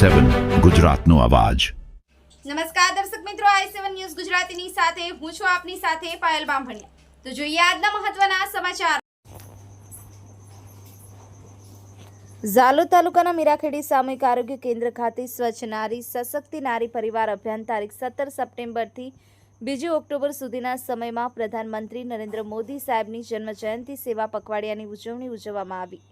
સેવન ગુજરાતનો અવાજ. નમસ્કાર દર્શક મિત્રો, આઈ સેવન ન્યૂઝ ગુજરાતીની સાથે હું છું આપની સાથે પાયલ બામભણિયા. તો જોઈએ આજના મહત્વના સમાચાર. ઝાલોદ તાલુકાના મીરાખેડી સામૂહિક આરોગ્ય કેન્દ્ર ખાતે સ્વચ્છ નારી, સશક્તિ નારી પરિવાર અભિયાન તારીખ સત્તર સપ્ટેમ્બરથી બીજી ઓક્ટોબર સુધીના સમયમાં પ્રધાનમંત્રી નરેન્દ્ર મોદી સાહેબની જન્મજયંતિ સેવા પખવાડિયાની ઉજવણી ઉજવવામાં આવી.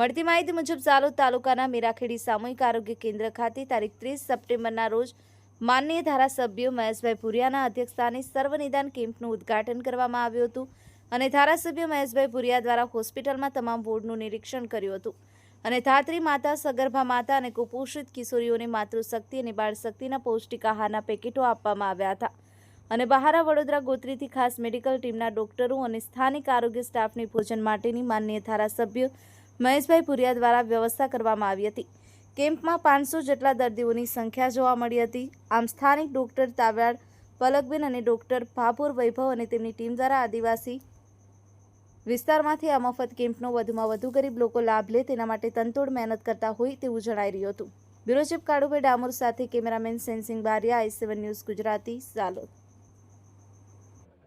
મળતી માહિતી મુજબ ઝાલોદ તાલુકાના મીરાખેડી સામૂહિક આરોગ્ય કેન્દ્ર ખાતે તારીખ ત્રીસ સપ્ટેમ્બરના રોજ માનનીય ધારાસભ્ય મહેશભાઈ ભુરિયાના અધ્યક્ષસ્થાને સર્વનિદાન કેમ્પનું ઉદ્ઘાટન કરવામાં આવ્યું હતું અને ધારાસભ્ય મહેશભાઈ ભુરિયા દ્વારા હોસ્પિટલમાં તમામ વોર્ડનું નિરીક્ષણ કર્યું હતું. અને ધાત્રી માતા, સગર્ભા માતા અને કુપોષિત કિશોરીઓને માતૃશક્તિ અને બાળશક્તિના પૌષ્ટિક આહારના પેકેટો આપવામાં આવ્યા હતા. અને બહારા વડોદરા ગોત્રીથી ખાસ મેડિકલ ટીમના ડોક્ટરો અને સ્થાનિક આરોગ્ય સ્ટાફની ભોજન માટેની માન્ય ધારાસભ્ય મહેશભાઈ પુરિયા દ્વારા વ્યવસ્થા કરવામાં આવી હતી. કેમ્પમાં પાંચસો જેટલા દર્દીઓની સંખ્યા જોવા મળી હતી. આમ સ્થાનિક ડૉક્ટર તાવ્યાડ પલકબેન અને ડૉક્ટર ભાભોર વૈભવ અને તેમની ટીમ દ્વારા આદિવાસી વિસ્તારમાંથી આ મફત કેમ્પનો વધુમાં વધુ ગરીબ લોકો લાભ લે તેના માટે તનતોડ મહેનત કરતા હોય તેવું જણાઈ રહ્યું હતું. બ્યુરો ચીફ કાળુભાઈ ડામોર સાથે cameraman Sensing Baria, I seven news Gujarati, Salod.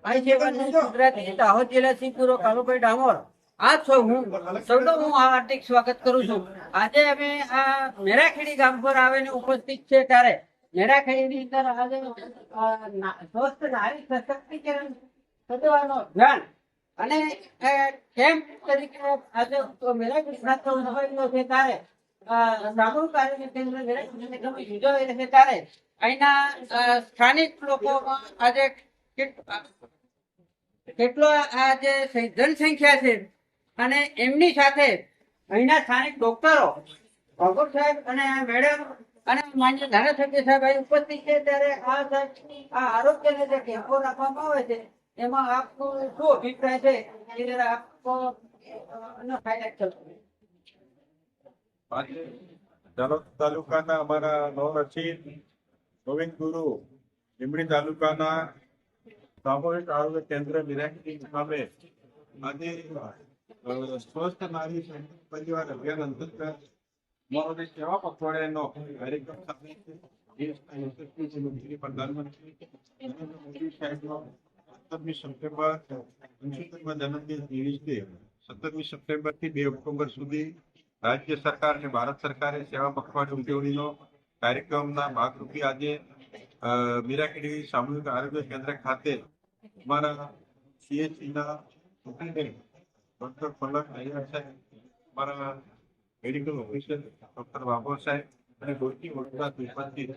I seven news Gujarati Dahod જિલ્લા સિંહપુરો કાળુભાઈ ડામોર. આજ છો હું. સૌનો હું હાર્દિક સ્વાગત કરું છું. આજે અમે આ મેરાખેડી ગામ પર આવીને ઉપસ્થિત છે ત્યારે મેરાખેડીની અંદર આજે સ્વસ્થ નારી સશક્તિકરણ થવાનો ધ્યાન અને કેમ્પ તરીકે આજે મેરાખેડી ખાતે ઉજવાયેલો છે ત્યારે સામૂહિક આરોગ્ય કેન્દ્ર મેરાખેડી યોજાઈ રહે ત્યારે અહીંના સ્થાનિક લોકો આજે કેટલો આ જે જનસંખ્યા છે અને એમની સાથે અહીંના સ્થાનિક ડોક્ટરો ભગત સાહેબ અને મેડમ અને માન્ય ધારાસભ્ય સાહેબ અહીં ઉપસ્થિત છે ત્યારે આ સાહેબ આ આરોગ્યને જે કેમ્પો રાખવામાં આવે છે એમાં આપનો શું અભિપ્રાય છે એ જરા આપનો અ, એનો highlight કરો. આજે તાલુકાના અમારા નવરચિત ગોવિંદ ગુરુ લીંબડી તાલુકાના સામૂહિક આરોગ્ય કેન્દ્ર મિરાકી સામે આજે સ્વસ્થ નારી પરિવાર અભિયાન અંતર્ગત મોરબી સેવા પખવાડિયાનો કાર્યક્રમ બે ઓક્ટોબર સુધી રાજ્ય સરકાર અને ભારત સરકારે સેવા પખવાડિયા ઉજવણીનો કાર્યક્રમના ભાગરૂપે આજે અ, સામૂહિક આરોગ્ય કેન્દ્ર ખાતે અમારા સીએચસીના ડોક્ટર પલક નૈયર સાહેબ અમારા મેડિકલ ઓફિસર ડોક્ટર બાબો સાહેબ અને ગોતી વડોદરા ઉપસ્થિત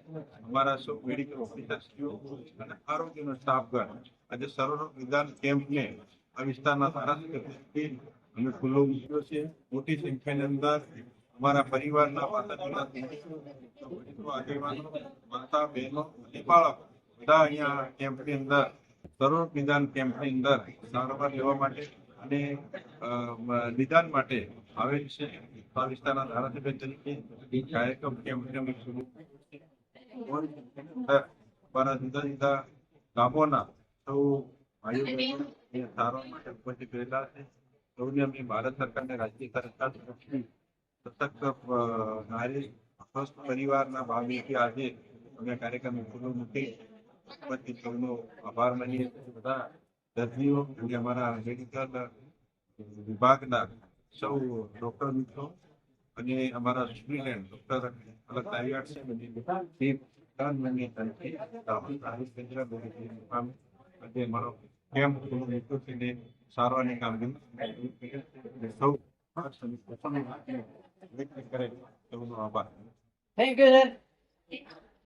અમારા સૌ મેડિકલ ઓફિસરશ્રીઓ અને આરોગ્યનો સ્ટાફગણ આજે સર્વ નિદાન કેમ્પને આ વિસ્તારના ધારાસભ્ય અમે ખુલ્લો મૂક્યો છે. મોટી સંખ્યાની અંદર અમારા પરિવારના આગેવાનો, માતા, બહેનો અને બાળકો બધા અહીંયા કેમ્પની અંદર સર્વ નિદાન કેમ્પની અંદર સારવાર લેવા માટે અને નિદાન માટે આવેલ છે. આ વિસ્તારના ધારાસભ્ય તરીકે કાર્યક્રમ કેમ કેમ શરૂ મારા જુદા જુદા ગામોના સૌ ભાઈઓ માટે ઉપસ્થિત રહેલા છે. સૌને અમે ભારત સરકારને રાજ્ય સરકાર સશક્ત નારી સ્વસ્થ પરિવારના ભાવથી આજે અમે કાર્યક્રમ ખુલ્લો મૂકી. ઉપસ્થિત સૌનો આભાર માનીએ બધા દર્દીઓ, અને અમારા મેડિકલ વિભાગના સૌ ડોક્ટર મિત્રો અને અમારા સ્ટુડન્ટ ડોક્ટર અલગ તારીવાડ છે અને ત્રણ મહિને તરીકે રાહુલ આરોગ્ય કેન્દ્ર આજે અમારો કેમ્પ ખુલ્લો મૂક્યો સારવારની કામગીરી. અને સૌ કરે. સૌનો આભાર. Thank you sir.